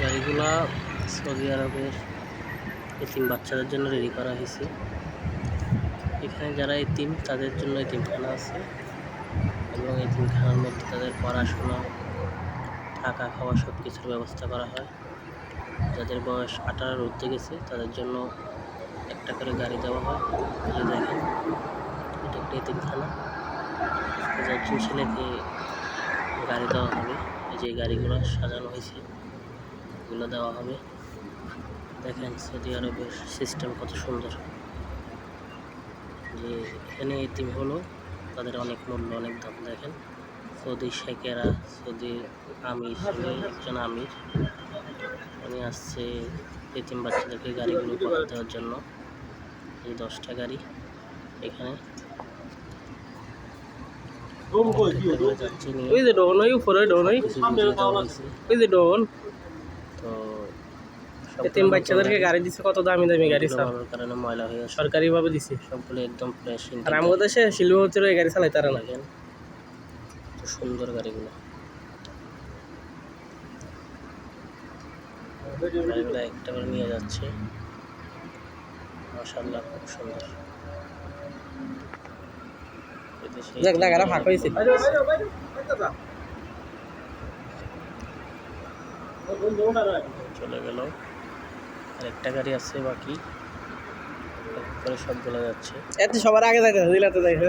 গাড়িগুলা Saudi আরবের এতিম বাচ্চাদের জন্য রেডি করা হয়েছে। এখানে যারা এতিম তাদের জন্য এতিমখানা আছে। এবং এতিমখানার মধ্যে তাদের পড়াশোনা, থাকা, খাওয়া সব কিছুর ব্যবস্থা করা হয়। যাদের বয়স আঠারোর ঊর্ধ্বে গেছে, তাদের জন্য একটা করে গাড়ি দেওয়া হয়। দেখেন, এটা একটা এতিমখানা একজন ছেলেকে গাড়ি দেওয়া হবে। এই যে গাড়িগুলো সাজানো হয়েছে। এগুলো দেওয়া হবে। দেখেন সৌদি আরবের সিস্টেম কত সুন্দর। যে এখানে এতিম হলো তাদের অনেক মূল্য অনেক দাম দেখেন। সৌদি শেখেরা সৌদি আমির একজন আমির। উনি আসছে এতিম বাচ্চাদেরকে গাড়িগুলো উপহার দেওয়ার জন্য। এই দশটা গাড়ি এখানে। যাচ্ছে নিয়ে। ওই যে ডন ওই উপরে ডন ওই যে ডন। তো এতিম বাচ্চাদেরকে গাড়ি দিছে কত দামি দামি গাড়ি স্যার কারণে ময়লা হয়ে আছে সরকারি ভাবে দিছে। সবগুলো একদম ফ্রেশ আর আমাদের দেশে শিল্পপতির এই গাড়ি চালাই তারা না। দেখেন তো সুন্দর গাড়িগুলো। গাড়িগুলো একটা করে নিয়ে যাচ্ছে। মাশাল্লাহ খুব সুন্দর। এদেশে দেখ জায়গাটা ফাঁকা হয়েছে। চলে গেল। আর একটা গাড়ি আছে বাকি। করে সব সবগুলো যাচ্ছে। এত সবার আগে যাইতে দিলাতে যাইতে